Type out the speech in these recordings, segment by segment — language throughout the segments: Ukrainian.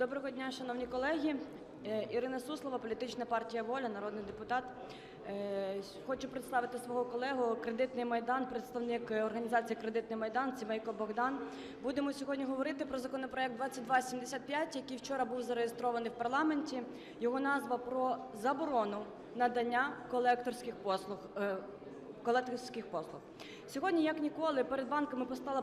Доброго дня, шановні колеги. Е, Ірина Суслова, політична партія Воля, народний депутат. Е, Хочу представити свого колегу Кредитний майдан, представник е, організації Кредитний майдан Сімейко Богдан. Будемо сьогодні говорити про законопроект 2275, який вчора був зареєстрований в парламенті. Його назва про заборону надання колекторських послуг. Колекторських послуг. Сьогодні, як ніколи, перед банками постала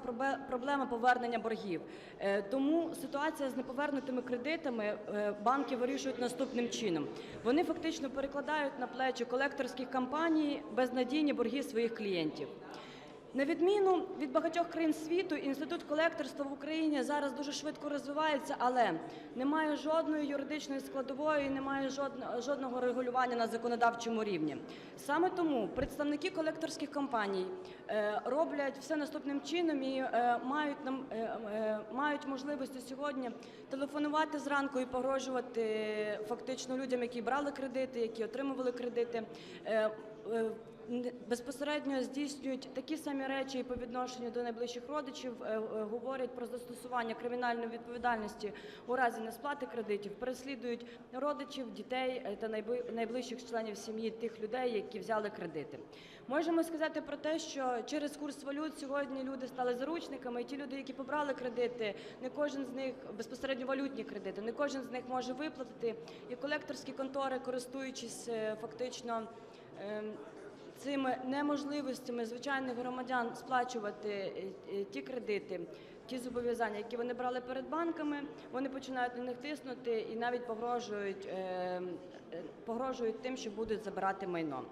проблема повернення боргів. Е, Тому ситуація з неповернутими кредитами е, банки вирішують наступним чином. Вони фактично перекладають на плечі колекторських компаній безнадійні борги своїх клієнтів. На відміну від багатьох країн світу, інститут колекторства в Україні зараз дуже швидко розвивається, але немає жодної юридичної складової, немає жодного, регулювання на законодавчому рівні. Саме тому представники колекторських компаній е, роблять все наступним чином і е, мають нам е, мають можливості сьогодні телефонувати зранку і погрожувати фактично людям, які брали кредити, які отримували кредити. Е, безпосередньо здійснюють такі самі речі і по відношенню до найближчих родичів, е, е, говорять про застосування кримінальної відповідальності у разі несплати кредитів, переслідують родичів, дітей та найближчих членів сім'ї тих людей, які взяли кредити. Можемо сказати про те, що через курс валют сьогодні люди стали заручниками, і ті люди, які побрали кредити, не кожен з них безпосередньо валютні кредити, не кожен з них може виплатити. І колекторські контори, користуючись фактично. Ем, цими неможливостями звичайних громадян сплачувати е, е, ті кредити, ті зобов'язання, які вони брали перед банками, вони починають на них тиснути і навіть погрожують, е, е, погрожують тим, що будуть забирати майно.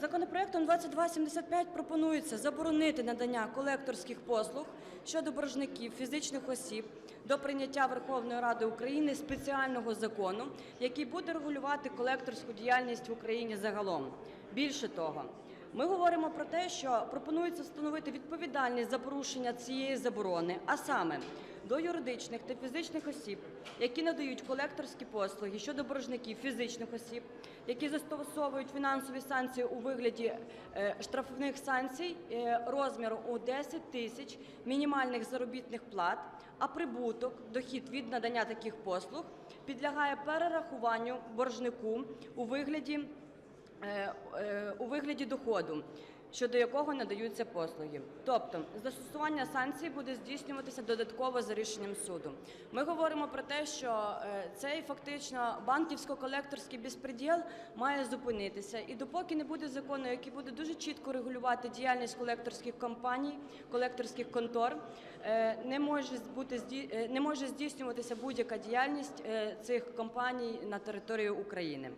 Законопроектом 2275 пропонується заборонити надання колекторських послуг щодо боржників фізичних осіб до прийняття Верховної Ради України спеціального закону, який буде регулювати колекторську діяльність в Україні загалом. Більше того, ми говоримо про те, що пропонується встановити відповідальність за порушення цієї заборони, а саме до юридичних та фізичних осіб, які надають колекторські послуги щодо боржників фізичних осіб, які застосовують фінансові санкції у вигляді е, штрафних санкцій е, розміру у 10 тисяч мінімальних заробітних плат, а прибуток, дохід від надання таких послуг підлягає перерахуванню боржнику у вигляді е, у вигляді доходу, щодо якого надаються послуги. Тобто застосування санкцій буде здійснюватися додатково за рішенням суду. Ми говоримо про те, що е, цей фактично банківсько-колекторський безпреділ має зупинитися. І допоки не буде закону, який буде дуже чітко регулювати діяльність колекторських компаній, колекторських контор, е, не може бути е, не може здійснюватися будь-яка діяльність цих компаній на території України.